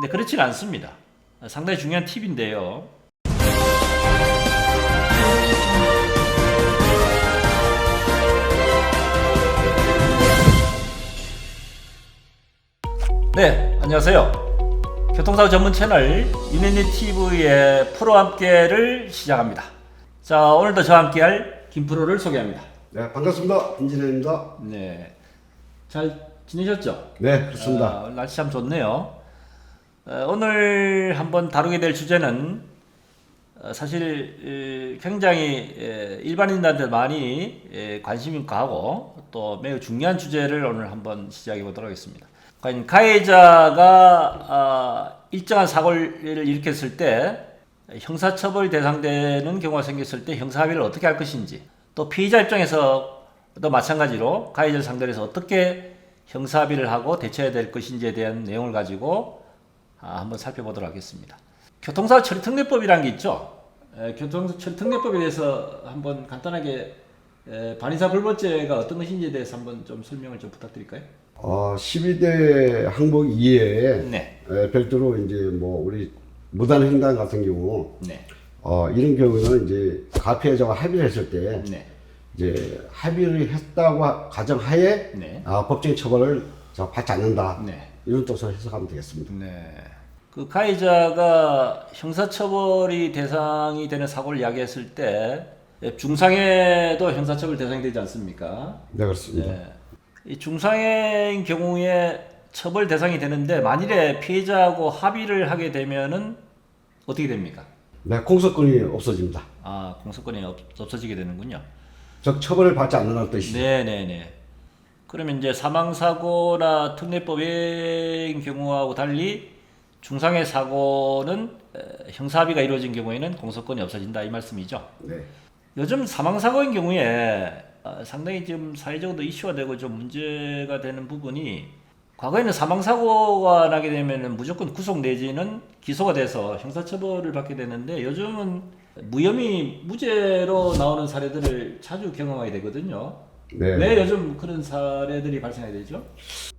근데 그렇지는 않습니다. 상당히 중요한 팁인데요. 네, 안녕하세요. 교통사고 전문 채널 유니니 TV의 프로 함께를 시작합니다. 자, 오늘도 저와 함께할 김프로를 소개합니다. 네, 반갑습니다. 김진혜입니다. 네, 잘 지내셨죠? 네, 그렇습니다. 아, 날씨 참 좋네요. 어, 오늘 한번 다루게 될 주제는 어, 사실 에, 굉장히 에, 일반인들한테 많이 에, 관심이 가고 또 매우 중요한 주제를 오늘 한번 시작해 보도록 하겠습니다. 가해자가 아, 일정한 사고를 일으켰을 때 형사처벌 대상되는 경우가 생겼을 때 형사합의를 어떻게 할 것인지 또 피의자 입장에서도 마찬가지로 가해자를 상대로 해서 어떻게 형사합의를 하고 대처해야 될 것인지에 대한 내용을 가지고 아, 한번 살펴보도록 하겠습니다. 교통사고 처리 특례법이라는 게 있죠. 에, 교통사고 처리 특례법에 대해서 한번 간단하게 에, 반의사 불법죄가 어떤 것인지에 대해서 한번 좀 설명을 좀 부탁드릴까요? 어, 12대 항목 이외에 네, 에, 별도로 이제 뭐 우리 무단 횡단 같은 경우 네, 어, 이런 경우는 이제 가피해자가 합의를 했을 때 네, 이제 합의를 했다고 하- 가정하에 네, 아, 법적인 처벌을 자, 받지 않는다. 네. 이런 뜻으로 해석하면 되겠습니다. 네. 그 가해자가 형사처벌이 대상이 되는 사고를 이야기했을 때 중상해도 형사처벌 대상이 되지 않습니까? 네, 그렇습니다. 네. 이 중상해인 경우에 처벌 대상이 되는데 만일에 피해자하고 합의를 하게 되면은 어떻게 됩니까? 네, 공소권이 없어집니다. 아 공소권이 없, 없어지게 되는군요. 즉 처벌을 받지 않는다는 뜻이죠. 네네네. 그러면 이제 사망 사고나 특례법의 경우하고 달리 중상해 사고는 에, 형사합의가 이루어진 경우에는 공소권이 없어진다 이 말씀이죠. 네. 요즘 사망 사고인 경우에 어, 상당히 지금 사회적으로 이슈가 되고 좀 문제가 되는 부분이 과거에는 사망 사고가 나게 되면은 무조건 구속 내지는 기소가 돼서 형사처벌을 받게 되는데 요즘은 무혐의 무죄로 나오는 사례들을 자주 경험하게 되거든요. 네. 왜 요즘 그런 사례들이 발생하게 되죠?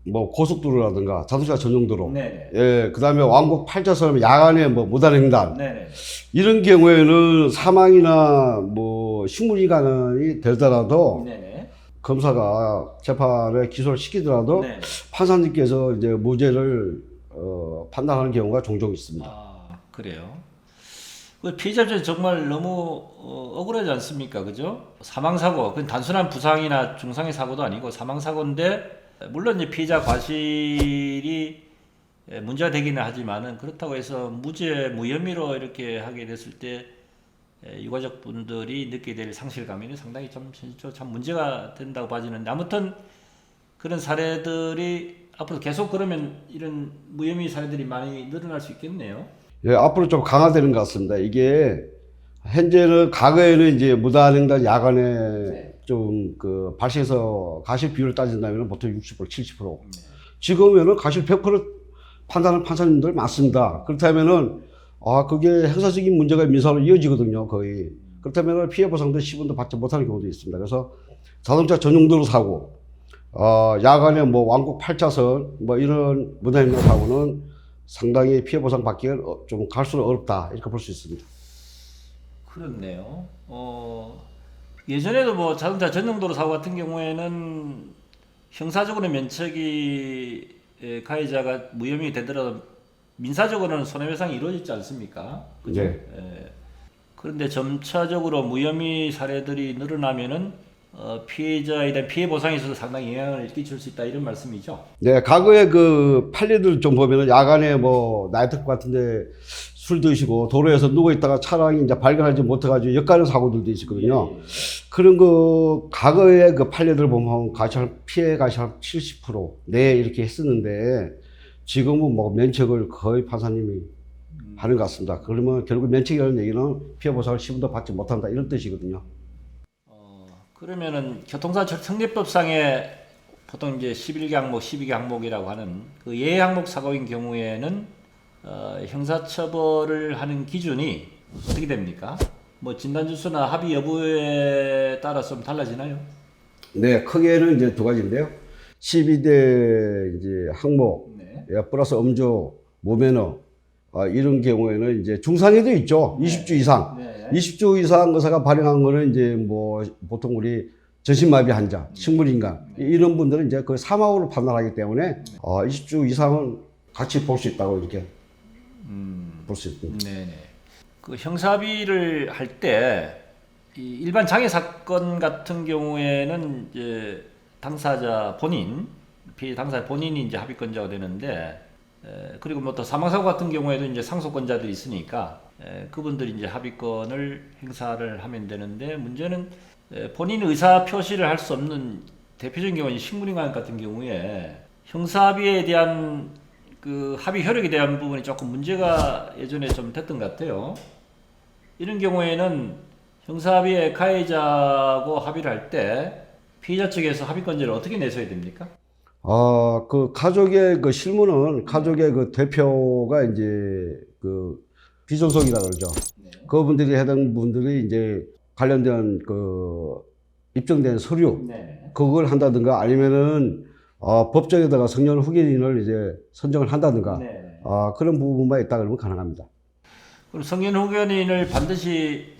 뭐 고속도로라든가 자동차 전용도로 네네. 예, 그 다음에 왕복 8차선 야간에 뭐 무단횡단 네네. 이런 경우에는 사망이나 뭐 식물이간이 되더라도 네네. 검사가 재판에 기소를 시키더라도 네. 판사님께서 이제 무죄를 어, 판단하는 경우가 종종 있습니다. 아 그래요. 그 피해자 입장에서 정말 너무 어, 억울하지 않습니까, 그죠? 사망 사고, 그건 단순한 부상이나 중상의 사고도 아니고 사망 사고인데 물론 이제 피해자 과실이 에, 문제가 되기는 하지만은 그렇다고 해서 무죄 무혐의로 이렇게 하게 됐을 때 에, 유가족 분들이 느끼게 될 상실감이 상당히 좀 현실적으로 참 문제가 된다고 봐지는데 아무튼 그런 사례들이 앞으로 계속 그러면 이런 무혐의 사례들이 많이 늘어날 수 있겠네요. 예, 앞으로 좀 강화되는 것 같습니다. 이게 현재는 과거에는 이제 무단횡단 야간에 네. 좀그 발생해서 가실 비율을 따진다면 보통 60% 70% 지금에는 가실 100% 판단하는 판사님들 많습니다. 그렇다면은 아 그게 형사적인 문제가 민사로 이어지거든요 거의 그렇다면 피해 보상도 10원도 받지 못하는 경우도 있습니다. 그래서 자동차 전용도로 사고 어, 야간에 뭐 왕복 8차선 뭐 이런 무단횡단 사고는 상당히 피해 보상 받기가 어, 좀 갈수록 어렵다 이렇게 볼 수 있습니다. 그렇네요. 어, 예전에도 뭐 자동차 전용도로 사고 같은 경우에는 형사적으로 면책이 에, 가해자가 무혐의 되더라도 민사적으로는 손해배상이 이루어지지 않습니까? 그죠? 네. 예. 그런데 점차적으로 무혐의 사례들이 늘어나면은 어, 피해자에 대한 피해 보상에 있어서 상당히 영향을 끼칠 수 있다 이런 말씀이죠. 네, 과거에 그 판례들 좀 보면은 야간에 뭐 나이트클럽 같은데 술 드시고 도로에서 누워 있다가 차량이 이제 발견하지 못해가지고 엿가는 사고들도 있었거든요. 예, 그런 그 과거의 그 판례들 보면 가시 피해 가시 한 70%, 네 이렇게 했었는데 지금은 뭐 면책을 거의 판사님이 하는 것 같습니다. 그러면 결국 면책이라는 얘기는 피해 보상을 10원도 받지 못한다 이런 뜻이거든요. 어, 그러면은 교통사고 특례법상에 보통 이제 11개 항목, 12개 항목이라고 하는 그 예외 항목 사고인 경우에는 어, 형사처벌을 하는 기준이 어떻게 됩니까? 뭐 진단 주수나 합의 여부에 따라서 좀 달라지나요? 네, 크게는 이제 두 가지인데요. 12대 이제 항목, 네. 예, 플러스 음주, 무면허 아, 이런 경우에는 이제 중상에도 있죠. 20주 이상. 네. 20주 이상 의사가 발행한 거는 이제 뭐 보통 우리 전신마비 환자, 식물인간 이런 분들은 이제 그 사망으로 판단하기 때문에 어, 20주 이상은 같이 볼 수 있다고 이렇게 볼수 있습니다. 네네. 그 형사비를 할 때 일반 장애 사건 같은 경우에는 이제 당사자 본인 피해 당사자 본인이 이제 합의권자가 되는데 에, 그리고 뭐 또 사망사고 같은 경우에도 이제 상속권자들이 있으니까 에, 그분들이 이제 합의권을 행사를 하면 되는데 문제는 에, 본인 의사 표시를 할 수 없는 대표적인 경우는 식물인간 같은 경우에 형사비에 대한 그 합의 효력에 대한 부분이 조금 문제가 예전에 좀 됐던 것 같아요. 이런 경우에는 형사합의에 가해자하고 합의를 할 때 피의자 측에서 합의권자를 어떻게 내서야 됩니까? 아, 그 가족의 그 실무는 가족의 그 대표가 이제 그 비존속이라 그러죠. 그분들이 해당 분들이 이제 관련된 그 입증된 서류 네. 그걸 한다든가 아니면은 어, 법정에다가 성년 후견인을 이제 선정을 한다든가 네. 아, 그런 부분만 있다 그러면 가능합니다. 그럼 성년 후견인을 반드시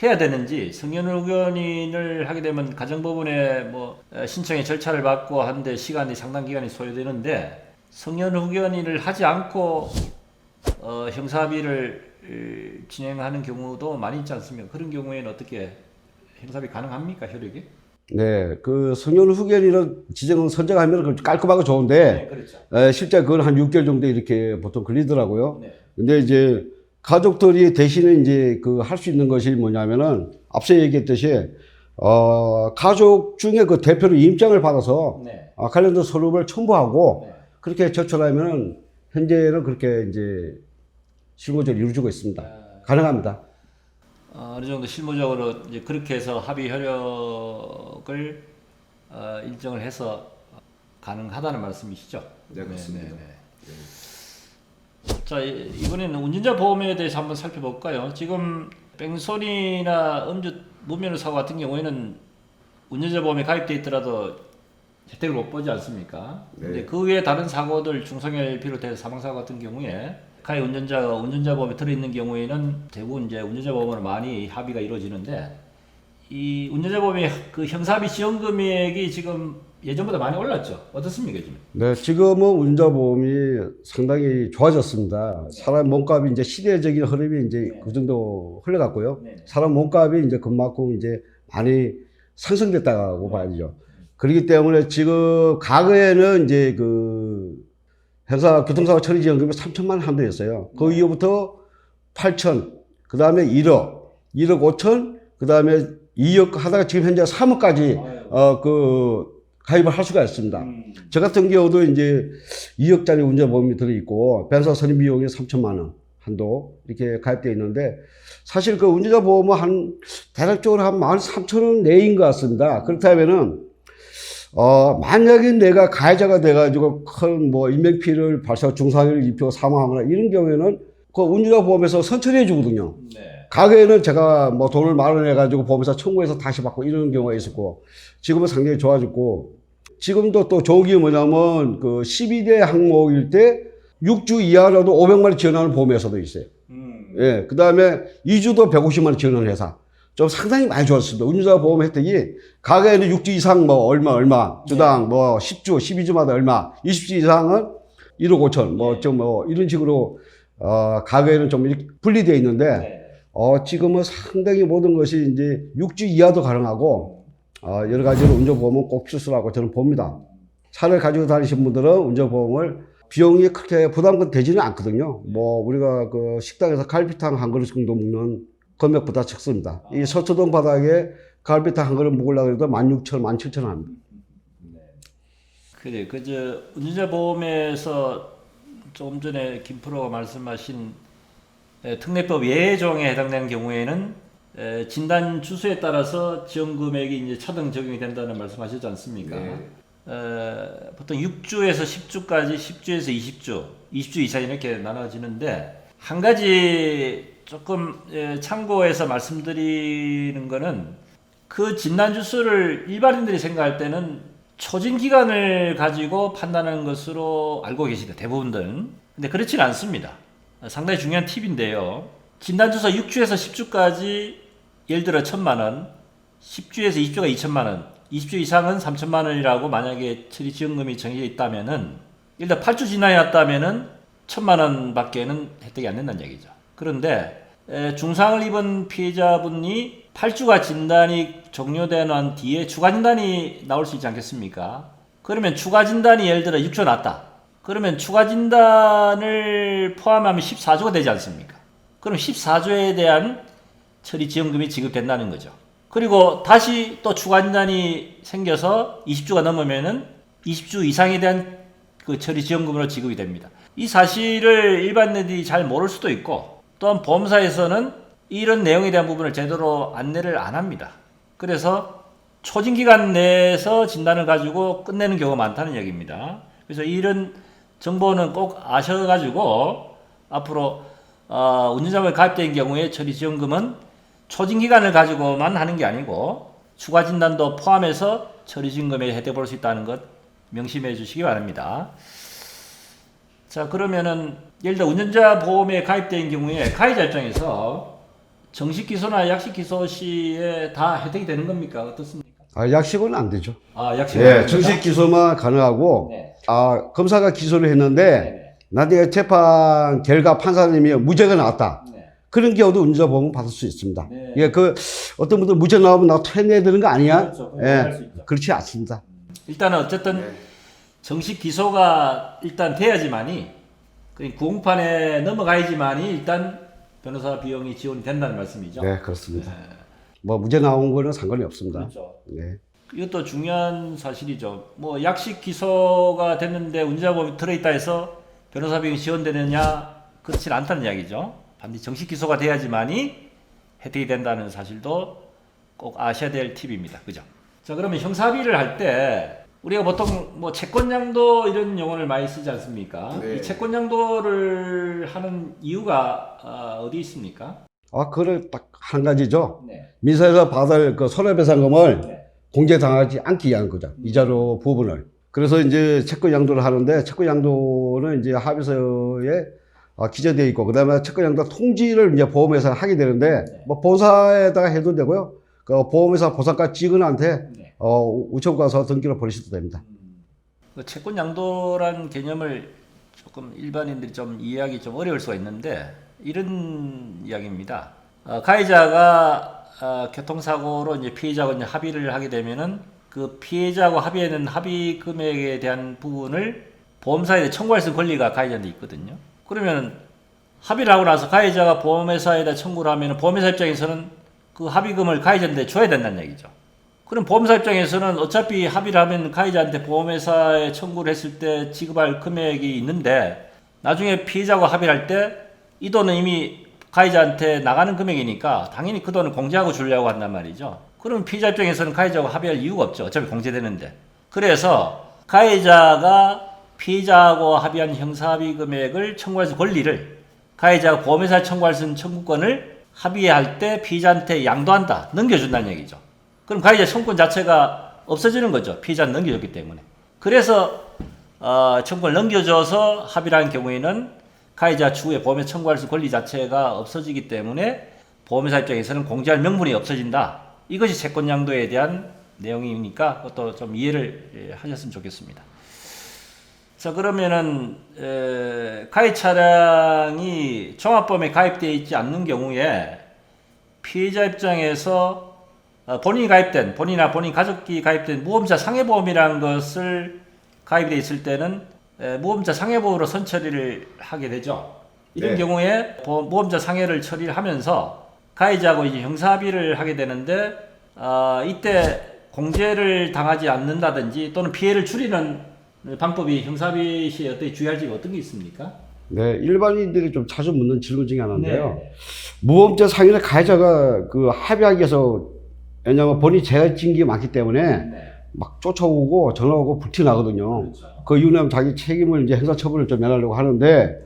해야 되는지 성년 후견인을 하게 되면 가정법원에 뭐 에, 신청의 절차를 받고 하는데 시간이 상당 기간이 소요되는데 성년 후견인을 하지 않고 어, 형사합의를 에, 진행하는 경우도 많이 있지 않습니까? 그런 경우에는 어떻게 형사합의 가능합니까 효력이? 네, 그 성년 후견인을 지정을 선정하면 그 깔끔하고 좋은데 그렇죠. 에, 실제 그건 한 6개월 정도 이렇게 보통 걸리더라고요. 네. 근데 이제 가족들이 대신에 이제 그 할 수 있는 것이 뭐냐면은 앞서 얘기했듯이 어 가족 중에 그 대표로 임장을 받아서 네. 아, 관련된 서류를 첨부하고 네. 그렇게 제출하면은 현재는 그렇게 이제 실무적으로 이루어지고 있습니다. 가능합니다. 어, 어느 정도 실무적으로 이제 그렇게 해서 합의 효력을 어, 일정을 해서 가능하다는 말씀이시죠? 네, 그렇습니다. 자 이- 이번에는 운전자 보험에 대해서 한번 살펴볼까요? 지금 뺑소니나 음주 무면허 사고 같은 경우에는 운전자 보험에 가입돼 있더라도 혜택을 못 보지 않습니까? 근데 그 외에 다른 사고들 중성을 비롯해서 사망 사고 같은 경우에 가해 운전자가 운전자 보험에 들어있는 경우에는 대부분 이제 운전자 보험으로 많이 합의가 이루어지는데 이 운전자 보험의 그 형사비 지원 금액이 지금 예전보다 많이 올랐죠? 어떻습니까 지금? 네, 지금은 운전보험이 상당히 좋아졌습니다. 사람 몸값이 이제 시대적인 흐름이 이제 그 정도 흘러갔고요. 네. 사람 몸값이 이제 그만큼 이제 많이 상승됐다고 봐야죠. 그렇기 때문에 지금 과거에는 이제 그 회사 교통사고 처리 지원금이 3천만 원 한도였어요. 그 이후부터 8천, 그 다음에 1억, 1억 5천, 그 다음에 2억 하다가 지금 현재 3억까지 어 그 가입을 할 수가 있습니다. 저 같은 경우도 이제 2억짜리 운전보험이 들어 있고 변사 선임 비용이 3천만 원 한도 이렇게 가입되어 있는데 사실 그 운전자 보험은 한 대략적으로 한 13,000원 내인 것 같습니다. 그렇다면은 어 만약에 내가 가해자가 돼가지고 큰 뭐 인명피해를 발사 중상해를 입히고 사망하거나 이런 경우에는 그 운전자 보험에서 선처리해 주거든요. 네. 가게에는 제가 뭐 돈을 마련해가지고 보험회사 청구해서 다시 받고 이런 경우가 있었고, 지금은 상당히 좋아졌고, 지금도 또 좋은 게 뭐냐면, 그 12대 항목일 때 6주 이하라도 500만 원 지원하는 보험회사도 있어요. 음. 예. 그 다음에 2주도 150만 원 지원하는 회사. 좀 상당히 많이 좋았습니다. 운전자 보험 혜택이 가게에는 6주 이상 뭐 얼마, 얼마, 주당 뭐 10주, 12주마다 얼마, 20주 이상은 1억 5천, 뭐좀 뭐 이런 식으로, 어, 가게에는 좀 이렇게 분리되어 있는데, 네. 어, 지금은 상당히 모든 것이 이제 6주 이하도 가능하고, 어, 여러 가지로 운전 보험은 꼭 필수라고 저는 봅니다. 차를 가지고 다니신 분들은 운전 보험을 비용이 그렇게 부담은 되지는 않거든요. 뭐, 우리가 그 식당에서 갈비탕 한 그릇 정도 먹는 금액보다 적습니다. 이 서초동 바닥에 갈비탕 한 그릇 먹으려고 해도 16,000원, 17,000원 합니다. 그래, 그저 운전자 보험에서 조금 전에 김 프로가 말씀하신 에, 특례법 예외조항에 해당되는 경우에는 에, 진단 주소에 따라서 지원 금액이 이제 차등 적용이 된다는 말씀하셨지 않습니까? 에, 보통 6주에서 10주까지 10주에서 20주, 20주 이상 이렇게 나눠지는데 한 가지 조금 에, 참고해서 말씀드리는 거는 그 진단 주소를 일반인들이 생각할 때는 초진 기간을 가지고 판단하는 것으로 알고 계시다 대부분들. 근데 그렇지는 않습니다. 상당히 중요한 팁인데요. 진단 주사 6주에서 10주까지 예를 들어 1천만 원, 10주에서 20주가 2천만 원, 20주 이상은 3천만 원이라고 만약에 처리 지원금이 정해져 있다면은 일단 8주 지나야 왔다면은 1천만 원밖에는 혜택이 안 된다는 얘기죠. 그런데 에, 중상을 입은 피해자분이 8주가 진단이 종료된 뒤에 추가 진단이 나올 수 있지 않겠습니까? 그러면 추가 진단이 예를 들어 6주 났다. 그러면 추가 진단을 포함하면 14조가 되지 않습니까? 그럼 14조에 대한 처리 지원금이 지급된다는 거죠. 그리고 다시 또 추가 진단이 생겨서 20주가 넘으면은 20주 이상에 대한 그 처리 지원금으로 지급이 됩니다. 이 사실을 일반인들이 잘 모를 수도 있고 또한 보험사에서는 이런 내용에 대한 부분을 제대로 안내를 안 합니다. 그래서 초진 기간 내에서 진단을 가지고 끝내는 경우가 많다는 얘기입니다. 그래서 이런 정보는 꼭 아셔가지고 앞으로 어, 운전자보험에 가입된 경우에 처리 지원금은 초진 기간을 가지고만 하는 게 아니고 추가 진단도 포함해서 처리 지원금에 혜택 볼 수 있다는 것 명심해 주시기 바랍니다. 자 그러면은 예를 들어 운전자 보험에 가입된 경우에 가해자 입장에서 정식 기소나 약식 기소 시에 다 혜택이 되는 겁니까 어떻습니까? 아, 약식은 안 되죠. 아 약식 예, 정식 기소만 가능하고, 네. 아, 검사가 기소를 했는데, 네. 나중에 재판 결과 판사님이 무죄가 나왔다. 네. 그런 경우도 운전자 보험을 받을 수 있습니다. 네. 예, 그, 어떤 분들 무죄 나오면 나 퇴내야 되는 거 아니야? 그렇죠. 예. 그렇지 않습니다. 일단은 어쨌든 정식 기소가 일단 돼야지만이 그 구공판에 넘어가야지만이 일단 변호사 비용이 지원이 된다는 말씀이죠. 네, 그렇습니다. 뭐 무죄 나온 거는 상관이 없습니다. 그렇죠. 네. 이것도 중요한 사실이죠. 뭐 약식 기소가 됐는데 운전자보험이 들어있다 해서 변호사 비용이 지원되느냐 그렇지 않다는 이야기죠. 반드시 정식 기소가 돼야지만이 혜택이 된다는 사실도 꼭 아셔야 될 팁입니다. 그죠? 자 그러면 형사비를 할 때 우리가 보통 뭐 채권양도 이런 용어를 많이 쓰지 않습니까? 네. 이 채권양도를 하는 이유가 아, 어디 있습니까? 아, 그걸 딱한 가지죠. 네. 민사에서 받을 그 손해배상금을 네. 공제당하지 않기 위한 거죠. 이자료 부분을. 그래서 이제 채권 양도를 하는데 채권 양도는 이제 합의서에 아, 기재되어 있고 그다음에 채권 양도 통지를 이제 보험회사가 하게 되는데 네. 뭐 보험사에다가 해도 되고요. 그 보험회사 보상가 직원한테 네. 어, 우체국 가서 등기를 벌이셔도 됩니다. 그 채권 양도란 개념을 조금 일반인들이 좀 이해하기 좀 어려울 수가 있는데 이런 이야기입니다. 어, 가해자가 어, 교통사고로 이제 피해자하고 이제 합의를 하게 되면은 그 피해자하고 합의하는 합의 금액에 대한 부분을 보험사에 청구할 수 있는 권리가 가해자한테 있거든요. 그러면 합의를 하고 나서 가해자가 보험회사에다 청구를 하면 보험회사 입장에서는 그 합의금을 가해자한테 줘야 된다는 얘기죠. 그럼 보험사 입장에서는 어차피 합의를 하면 가해자한테 보험회사에 청구를 했을 때 지급할 금액이 있는데 나중에 피해자하고 합의를 할 때 이 돈은 이미 가해자한테 나가는 금액이니까 당연히 그 돈을 공제하고 주려고 한단 말이죠. 그러면 피해자 입장에서는 가해자하고 합의할 이유가 없죠. 어차피 공제되는데. 그래서 가해자가 피해자하고 합의한 형사합의 금액을 청구할 수 권리를 가해자가 보험회사에 청구할 수 있는 청구권을 합의할 때 피해자한테 양도한다. 넘겨준다는 얘기죠. 그럼 가해자 청구권 자체가 없어지는 거죠. 피해자는 넘겨줬기 때문에. 그래서 어, 청구권을 넘겨줘서 합의를 한 경우에는 가해자 추후에 보험에 청구할 수 권리 자체가 없어지기 때문에 보험회사 입장에서는 공제할 명분이 없어진다. 이것이 채권 양도에 대한 내용이니까 그것도 좀 이해를 예, 하셨으면 좋겠습니다. 자 그러면은 에, 가해 차량이 종합보험에 가입되어 있지 않는 경우에 피해자 입장에서 어, 본인이 가입된 본인이나 본인 가족이 가입된 무보험자 상해보험이라는 것을 가입되어 있을 때는 에, 무보험자 상해보험으로 선처리를 하게 되죠. 이런 네. 경우에 무보험자 상해를 처리를 하면서 가해자하고 이제 형사합의를 하게 되는데 어, 이때 공제를 당하지 않는다든지 또는 피해를 줄이는 방법이 형사합의 시에 어떻게 주의할 점이 어떤 게 있습니까? 네, 일반인들이 좀 자주 묻는 질문 중에 하나인데요. 네. 무범죄 상해를 가해자가 그 합의하기 위해서 왜냐하면 본인이 죄가 진게 많기 때문에 네. 막 쫓아오고 전화 오고 불티 나거든요. 그렇죠. 그 이유는 자기 책임을 이제 행사 처분을 좀 면하려고 하는데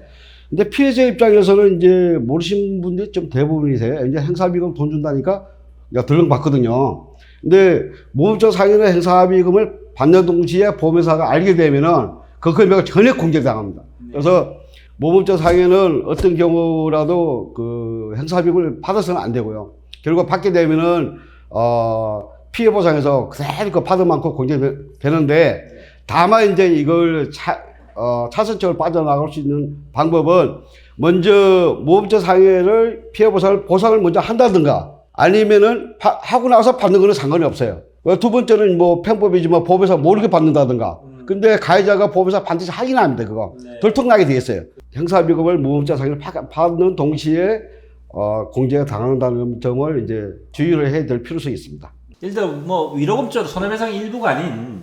근데 피해자 입장에서는 이제 모르시는 분들이 좀 대부분이세요. 이제 행사비금 돈 준다니까 내가 덜렁 받거든요. 근데 무범죄 상해는 행사비금을 받는 동시에 보험회사가 알게 되면은 그 금액을 전액 공제당합니다. 그래서 모범적 상해는 어떤 경우라도 그 행사비용을 받아서는 안 되고요. 결국 받게 되면은 어 피해 보상에서 그대로 그 받은 만큼 공제되는데 다만 이제 이걸 차, 어, 차선적으로 빠져나갈 수 있는 방법은 먼저 모범적 상해를 피해 보상을 보상을 먼저 한다든가 아니면은 파- 하고 나서 받는 거는 상관이 없어요. 어, 두 번째는 뭐 편법이지만 법에서 모르게 받는다든가. 근데 가해자가 법에서 반드시 확인해야 합니다. 그거 네. 들통나게 돼 있어요. 형사비급을 무범자 상해를 파- 받는 동시에 어, 공제가 당한다는 점을 이제 주의를 해야 될 필요성이 있습니다. 들어 뭐 위로금죄로 손해배상 일부가 아닌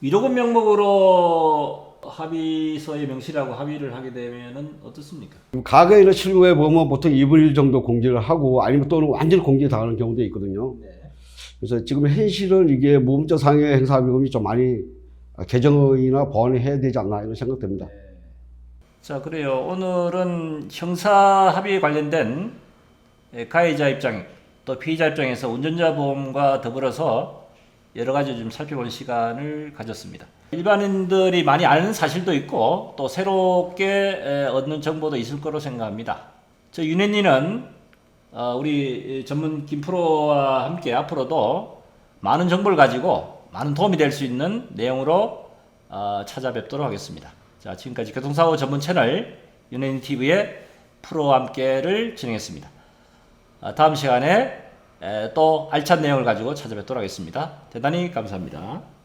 위로금 명목으로 합의서에 명시라고 합의를 하게 되면은 어떻습니까? 과거에는 실무에 보면 보통 2분 1 정도 공제를 하고 아니면 또는 완전히 공제 당하는 경우도 있거든요. 네. 그래서 지금 현실은 이게 무범자 상해 행사비금이 좀 많이 개정이나 보완을 해야 되지 않나 이런 생각됩니다. 자 그래요. 오늘은 형사 합의에 관련된 예, 가해자 입장 또 피의자 입장에서 운전자 보험과 더불어서 여러 가지 좀 살펴본 시간을 가졌습니다. 일반인들이 많이 아는 사실도 있고 또 새롭게 에, 얻는 정보도 있을 거로 생각합니다. 저 윤혜니는 어, 우리 전문 김프로와 함께 앞으로도 많은 정보를 가지고 많은 도움이 될 수 있는 내용으로 어, 찾아뵙도록 하겠습니다. 자, 지금까지 교통사고 전문 채널 윤혜니 TV의 프로와 함께를 진행했습니다. 아, 다음 시간에 에, 또 알찬 내용을 가지고 찾아뵙도록 하겠습니다. 대단히 감사합니다.